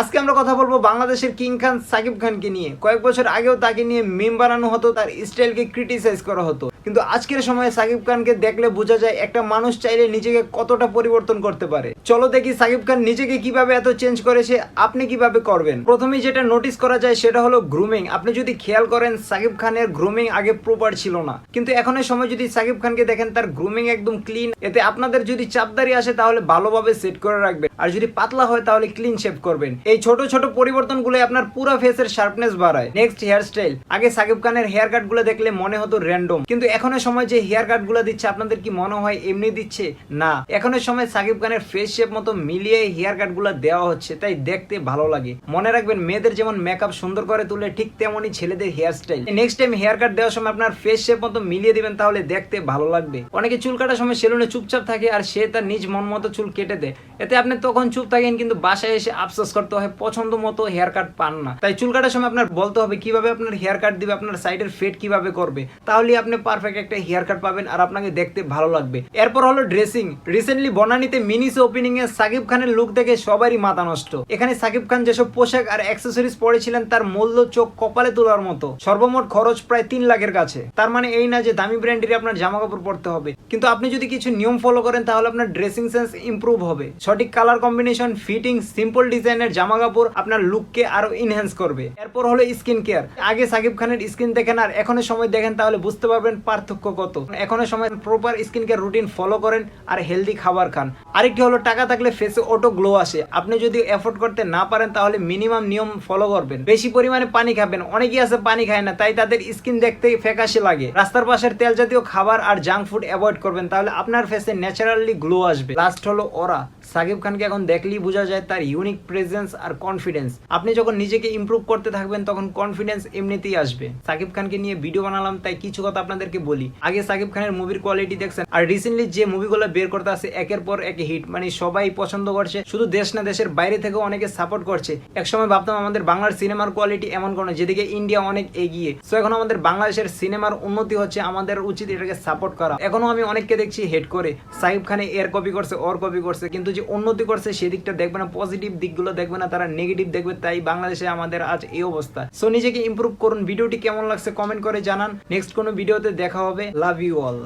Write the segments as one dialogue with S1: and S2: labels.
S1: আজকে আমরা কথা বলব বাংলাদেশের কিং খান সাকিব খানকে নিয়ে। কয়েক বছর আগেও তাকে নিয়ে মিম বানানো হতো, তার স্টাইলকে ক্রিটিসাইজ করা হতো। কিন্তু আজকের সময়ে সাকিব খানকে দেখলে বোঝা যায় একটা মানুষ চাইলে নিজেকে কতটা পরিবর্তন করতে পারে। চলো দেখি সাকিব খান নিজেকে কীভাবে এত চেঞ্জ করেছে আপনি কীভাবে করবেন? প্রথমেই যেটা নোটিস করা যায় সেটা হলো গ্রুমিং আপনি যদি খেয়াল করেন, সাকিব খানের গ্রুমিং আগে প্রপার ছিল না। কিন্তু এখনের সময় যদি সাকিব খানকে দেখেন, তার গ্রুমিং একদম ক্লিন এতে আপনাদের যদি চাপদারি আসে, তাহলে ভালোভাবে সেট করে রাখবেন। আর যদি পাতলা হয়, তাহলে ক্লিন শেপ করবেন। এই ছোট ছোট পরিবর্তনগুলো আপনার পুরো ফেসের শার্পনেস বাড়ায়। নেক্সট হেয়ার স্টাইল আগে সাকিব খানের হেয়ার কাটগুলো দেখলে মনে হতো র্যান্ডম কিন্তু এখনের সময় যে হেয়ার কাটগুলো দিচ্ছে, আপনাদের কি মনে হয় এমনি দিচ্ছে? না। এখনের সময় সাকিব খানের ফেস শেপ মতো মিলিয়ে হেয়ার কাটগুলো দেওয়া হচ্ছে, তাই দেখতে ভালো লাগে। মনে রাখবেন, মেয়েদের যেমন মেকআপ সুন্দর করে তুলে, ঠিক তেমনই ছেলেদের hair style next time hair cut দেওয়ার সময় আপনার ফেস শেপ মতো মিলিয়ে দিবেন, তাহলে দেখতে ভালো লাগবে। অনেকে চুল কাটার সময় সেলুনে চুপচাপ থাকে আর সে তার নিজ মন মতো চুল কেটে দেয়। এতে আপনি তখন চুপ থাকেন, কিন্তু বাসায় এসে আফসোস করতে হয়, পছন্দ মতো হেয়ার কাট পান না। তাই চুল কাটার সময় আপনার বলতে হবে, কীভাবে আপনার হেয়ার কাট দিবে, আপনার সাইডের ফেট কীভাবে করবে? তাহলে আপনি পারফেক্ট একটা হেয়ার কাট পাবেন আর আপনাকে দেখতে ভালো লাগবে। এরপর হলো ড্রেসিং রিসেন্টলি বনানীতে মিনিস ওপেনিং এ সাকিব খানের লুক দেখে সবারই মাথা নষ্ট। এখানে সাকিব খান যেসব পোশাক আর অ্যাক্সেসরিজ পরেছিলেন, তার মূল্য চোখ কপালে তোলার মতো। সর্বমোট খরচ প্রায় তিন লাখের কাছে। তার মানে এই না যে দামি ব্র্যান্ডের আপনার জামা কাপড় পরতে হবে। কিন্তু আপনি যদি কিছু নিয়ম ফলো করেন, তাহলে আপনার ড্রেসিং সেন্স ইমপ্রুভ হবে। সঠিক কালার কম্বিনেশন ফিটিং সিম্পল ডিজাইনের জামা কাপড় আপনার লুককে আরও ইনহ্যান্স করবে। এরপর হলো স্কিন কেয়ার আগে সাকিব খানের স্কিন দেখেন আর এখনের সময় দেখেন, তাহলে বুঝতে পারবেন পার্থক্য কত? এখনও সময় proper skin care routine follow করেন আর হেলদি খাবার খান। আরেকটি হলো, টাকা থাকলে ফেসে অটো গ্লো আসে। আপনি যদি এফোর্ড করতে না পারেন, তাহলে মিনিমাম নিয়ম ফলো করবেন। বেশি পরিমাণে পানি খাবেন। অনেকেই আছে, পানি খায় না, তাই তাদের স্কিন দেখতে ফ্যাকাশে লাগে। রাস্তার পাশের তেল জাতীয় খাবার আর জাঙ্ক ফুড অ্যাভয়েড করবেন, তাহলে আপনার ফেসে ন্যাচারালি গ্লো আসবে। লাস্ট হলো ওরা সাকিব খানকে এখন দেখলেই বোঝা যায় তার ইউনিক প্রেজেন্স আর কনফিডেন্স আপনি যখন নিজেকে ইমপ্রুভ করতে থাকবেন, তখন কনফিডেন্স এমনিতেই আসবে। সাকিব খানকে নিয়ে ভিডিও বানালাম, তাই কিছু কথা আপনাদেরকে বলি। আগে সাকিব খানের মুভির কোয়ালিটি দেখছেন। আর রিসেন্টলি যে মুভিগুলো বের করতে আছে একের পর এক হিট মানে সবাই পছন্দ করছে, শুধু দেশ না দেশের বাইরে থেকেও অনেকে সাপোর্ট করছে। একসময় ভাবতাম আমাদের বাংলার সিনেমার কোয়ালিটি এমন কোনো যেদিকে ইন্ডিয়া অনেক এগিয়ে। সো এখন আমাদের বাংলাদেশের সিনেমার উন্নতি হচ্ছে, আমাদের উচিত এটাকে সাপোর্ট করা। এখনও আমি অনেককে দেখছি হেড করে সাকিব খানে এর কপি করছে, ওর কপি করছে, কিন্তু যে উন্নতি করছে সেদিকটা দেখবে না পজিটিভ দিকগুলো দেখবে না, তারা নেগেটিভ দেখবে, তাই বাংলাদেশে আমাদের আজ এই অবস্থা। সো নিজেকে ইমপ্রুভ করুন, ভিডিওটি কেমন লাগছে কমেন্ট করে জানান। নেক্সট কোনো ভিডিওতে দেখা হবে। Love you all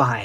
S1: by